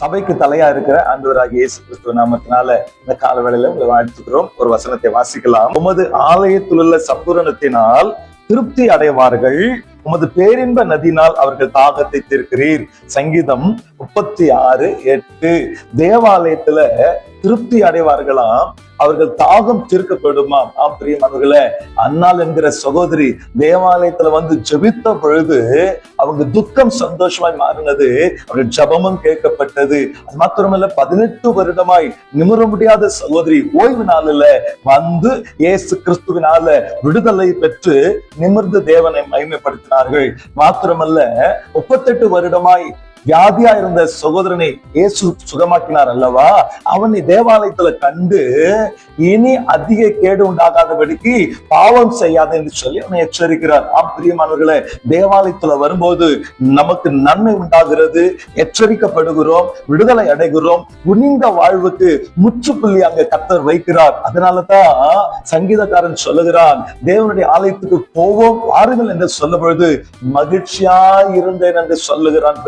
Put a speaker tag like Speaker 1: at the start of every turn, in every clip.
Speaker 1: சபைக்கு தலையா இருக்கிற ஆண்டவராக இயேசு கிறிஸ்துவ நாமத்தினால இந்த கால உங்களை வாழ்த்துக்கிறோம். ஒரு வசனத்தை வாசிக்கலாம். உமது ஆலயத்திலுள்ள சம்பூரணத்தினால் திருப்தி அடைவார்கள். உமது பேரின்ப நதினால் அவர்கள் தாகத்தை தீர்க்கிறீர். சங்கீதம் முப்பத்தி ஆறு எட்டு. தேவாலயத்துல திருப்தி அடைவார்களாம். அவர்கள் தாகம் தீர்க்கப்படுமா? ஆம் பிரியமானவர்களே அன்னாள் என்கிற சகோதரி தேவாலயத்துல வந்து ஜெபித்த பொழுது அவங்க துக்கம் சந்தோஷமாய் மாறினது அவர்கள் ஜபமும் கேட்கப்பட்டது. அது மாத்திரமல்ல பதினெட்டு வருடமாய் நிமிர முடியாத சகோதரி ஓய்வு நாளில் வந்து இயேசு கிறிஸ்துவினால விடுதலை பெற்று நிமிர்ந்து தேவனை மகிமைப்படுத்தினார்கள். மாத்திரமல்ல முப்பத்தெட்டு வருடமாய் வியாதியா இருந்த சகோதரனை இயேசு சுகமாக்கினார் அல்லவா? அவனை தேவாலயத்துல கண்டு இனி அதிக கேடு உண்டாகாதபடிக்கு பாவம் செய்யாத என்று சொல்லி அவனை எச்சரிக்கிறார். ஆம் பிரியமானவர்களே தேவாலயத்துல வரும்போது நமக்கு நன்மை உண்டாகிறது எச்சரிக்கப்படுகிறோம் விடுதலை அடைகிறோம் குனிந்த வாழ்வுக்கு முற்றுப்புள்ளி அங்க கத்தர் வைக்கிறார். அதனாலதான் சங்கீதக்காரன் சொல்லுகிறான் தேவனுடைய ஆலயத்துக்கு போவோம் வாருங்கள் என்று சொல்லும் பொழுது மகிழ்ச்சியா இருந்தேன் என்று சொல்லுகிறான்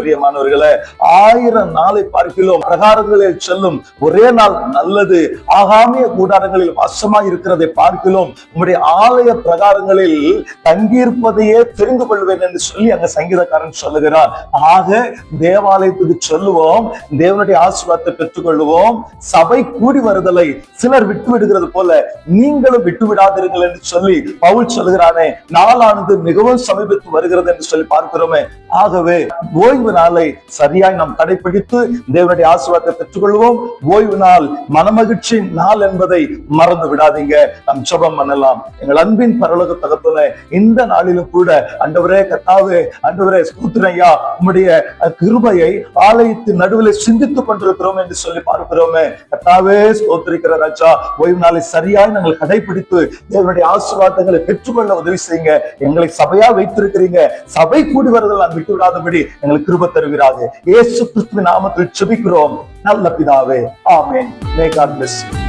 Speaker 1: பிரியமானவர்களே ஆயிரம் நாளை பார்க்கிறோம். பிரகாரங்களில் செல்லும். ஒரே நாள் நல்லது. ஆகாமிய கூடாரங்களில் வாசமாய் இருக்கிறதை பார்க்கிறோம். உங்களுடைய ஆலய பிரகாரங்களில் தங்கியிருப்பதையே தெரிந்து கொள்வேன் என்று சொல்லி அங்க சங்கீதக்காரன் சொல்லுகிறார் ஆக தேவாலயத்துக்கு சொல்லுவோம். தேவனுடைய ஆசீர்வாதத்தை பெற்றுக்கொள்வோம் சபை கூடி வருதலை சிலர் விட்டு விடுகிறது போல நீங்களும் விட்டு விடாதீர்கள் என்று சொல்லி பவுல் சொல்லுகிறானே நாளானது மிகவும் சமீபத்து வருகிறது என்று சொல்லி பார்க்கிறோமே. ஆகவே ஓய்வு நாளை சரியாய் நாம் கடைபிடித்து தேவனுடைய ஆசீர்வாதத்தை பெற்றுக்கொள்வோம். ஓய்வு நாள் மனமகிழ்ச்சி நாள் என்பதை மறந்து விடாதீங்க. நம் ஜெபம் பண்ணலாம். எங்கள் அன்பின் பரலோக தகப்பன இந்த நாளிலும் கூட அண்டவரே கத்தாவே அண்டவரே ஸ்கூத்திரையா உம்முடைய கிருபையை ஆலயத்தின் நடுவில் சிந்தித்துக் கொண்டிருக்கிறோம் என்று சொல்லி பார்க்கிறோமே. கத்தாவே ஸ்கோத்திரிக்கிற ராஜா ஓய்வு நாளை சரியாய் நாங்கள் கடைபிடித்து தேவனுடைய ஆசீர்வாதங்களை பெற்றுக்கொள்ள உதவி செய்யுங்க. எங்களை சபையா வைத்திருக்கிறீங்க. சபை கூடி வருதல் நான் விட்டு விடாதபடி எங்களுக்கு கிருப தருகிறார் தருகிறாங்க இயேசு கிறிஸ்துவின் நாமத்தில் செபிக்கிறோம் நல்ல பிதாவே amen may God bless you